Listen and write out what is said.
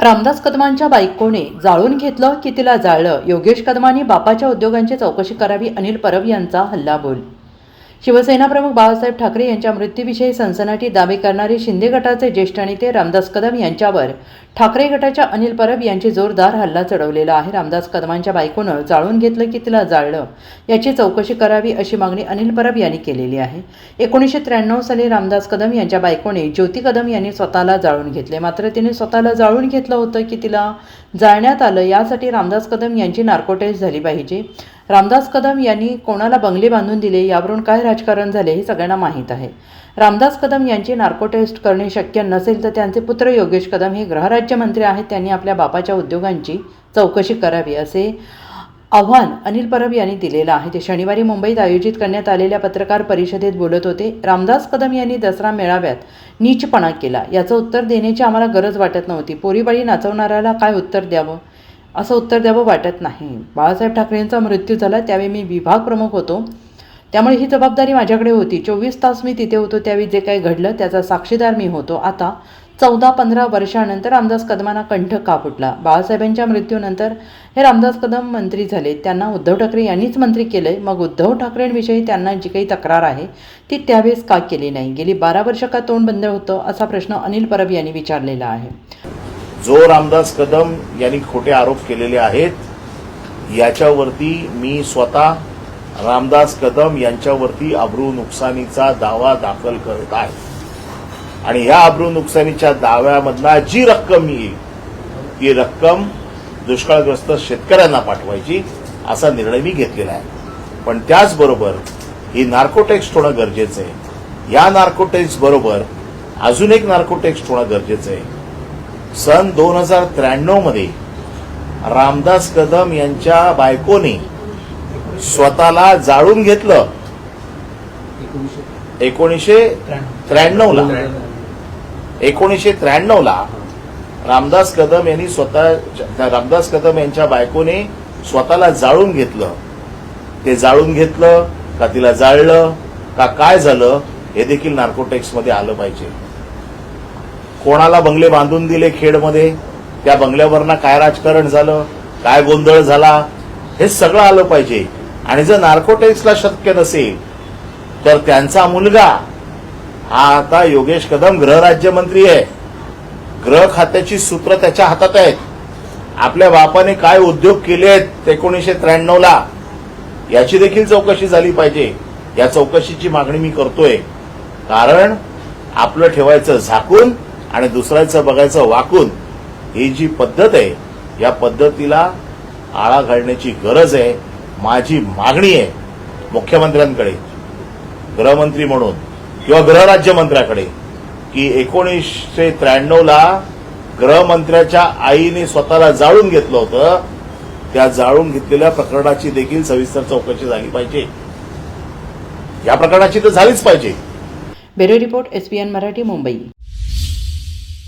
रामदास कदमांच्या बायकोने जाळून घेतलं की तिला जाळलं? योगेश कदमांनी बापाच्या उद्योगांची चौकशी करावी अनिल परब यांचा हल्लाबोल शिवसेना प्रमुख बाळासाहेब ठाकरे यांच्या मृत्यूविषयी सनसनाटी दावे करणारे शिंदे गटाचे ज्येष्ठ नेते रामदास कदम यांच्यावर ठाकरे गटाच्या अनिल परब यांची जोरदार हल्ला चढवलेला आहे. रामदास कदमांच्या बायकोनं जाळून घेतलं की तिला जाळलं? याची चौकशी करावी अशी मागणी अनिल परब यांनी केलेली आहे. एकोणीसशे त्र्याण्णव साली रामदास कदम यांच्या बायकोने ज्योती कदम यांनी स्वतःला जाळून घेतले. मात्र तिने स्वतःला जाळून घेतलं होतं की तिला जाळण्यात आलं यासाठी रामदास कदम यांची नार्कोटेस्ट झाली पाहिजे. रामदास कदम यांनी कोणाला बंगले बांधून दिले यावरून काय राजकारण झाले हे सगळ्यांना माहीत आहे. रामदास कदम यांची नार्कोटेस्ट करणे शक्य नसेल तर त्यांचे पुत्र योगेश कदम हे गृहराज्यमंत्री आहेत त्यांनी आपल्या बापाच्या उद्योगांची चौकशी करावी असे आव्हान अनिल परब यांनी दिलेलं आहे. ते शनिवारी मुंबईत आयोजित करण्यात आलेल्या पत्रकार परिषदेत बोलत होते रामदास कदम यांनी दसरा मेळाव्यात नीचपणा केला. याचं उत्तर देण्याची आम्हाला गरज वाटत नव्हती. पोरीबाळी नाचवणाऱ्याला काय उत्तर द्यावं? असं उत्तर द्यावं वाटत नाही. बाळासाहेब ठाकरेंचा मृत्यू झाला त्यावेळी मी विभाग प्रमुख होतो. त्यामुळे ही जबाबदारी माझ्याकडे होती. चोवीस तास मी तिथे होतो त्यावेळी जे काही घडलं त्याचा साक्षीदार मी होतो. आता चौदा पंधरा वर्षानंतर रामदास कदमांना कंठ का फुटला बाळासाहेबांच्या मृत्यूनंतर हे रामदास कदम मंत्री झाले. त्यांना उद्धव ठाकरे यांनीच मंत्री केलंय. मग उद्धव ठाकरेंविषयी त्यांना जी काही तक्रार आहे ती त्यावेळेस का केली नाही? गेली बारा वर्ष का तोंड बंद होतं असा प्रश्न अनिल परब यांनी विचारलेला आहे. जो रामदास कदम यांनी खोटे आरोप केलेले आहेत याच्यावरती मी स्वतः रामदास कदम यांच्यावरती अब्रू नुकसानीचा दावा दाखल करत आहे. आणि ह्या अब्रू नुकसानीच्या दाव्यामधला जी रक्कम येईल ती रक्कम दुष्काळग्रस्त शेतकऱ्यांना पाठवायची असा निर्णय मी घेतलेला आहे. पण त्याचबरोबर ही नार्कोटेक्स्ट होणं गरजेचं आहे. या नार्कोटेक्स बरोबर अजून एक नार्कोटेक्स्ट होणं गरजेचं आहे. सन दोन हजार त्र्याण्णवमध्ये रामदास कदम यांच्या बायकोने स्वतःला जाळून घेतलं. एकोणीसशे त्र्याण्णवला. एकोणीसशे त्र्याण्णवला रामदास कदम यांनी स्वतः रामदास कदम यांच्या बायकोने स्वतःला जाळून घेतलं. ते जाळून घेतलं का तिला जाळलं का काय झालं हे देखील नार्कोटेक्समध्ये आलं पाहिजे. कोणाला बंगले बांधून दिले खेडमध्ये? त्या बंगल्यावरनं काय राजकारण झालं? काय गोंधळ झाला? हे सगळं आलं पाहिजे. आणि जर नार्कोटेक्सला शक्य नसेल तर त्यांचा मुलगा हा आता योगेश कदम गृहराज्यमंत्री आहे. गृह खात्याची सूत्र त्याच्या हातात आहेत. आपल्या बापाने काय उद्योग केले आहेत एकोणीसशे त्र्याण्णव ला याची देखील चौकशी झाली पाहिजे. या चौकशीची मागणी मी करतोय. कारण आपलं ठेवायचं झाकून आणि दुसऱ्याचं बघायचं वाकून ही जी पद्धत आहे या पद्धतीला आळा घालण्याची गरज आहे माझी मागणी आहे मुख्यमंत्र्यांकडे गृहमंत्री म्हणून किंवा गृहराज्यमंत्र्याकडे की एकोणीसशे त्र्याण्णवला गृहमंत्र्याच्या आईने स्वतःला जाळून घेतलं होतं त्या जाळून घेतलेल्या प्रकरणाची देखील सविस्तर चौकशी झाली पाहिजे. या प्रकरणाची तर झालीच पाहिजे. Bureau report SPN Marathi Mumbai.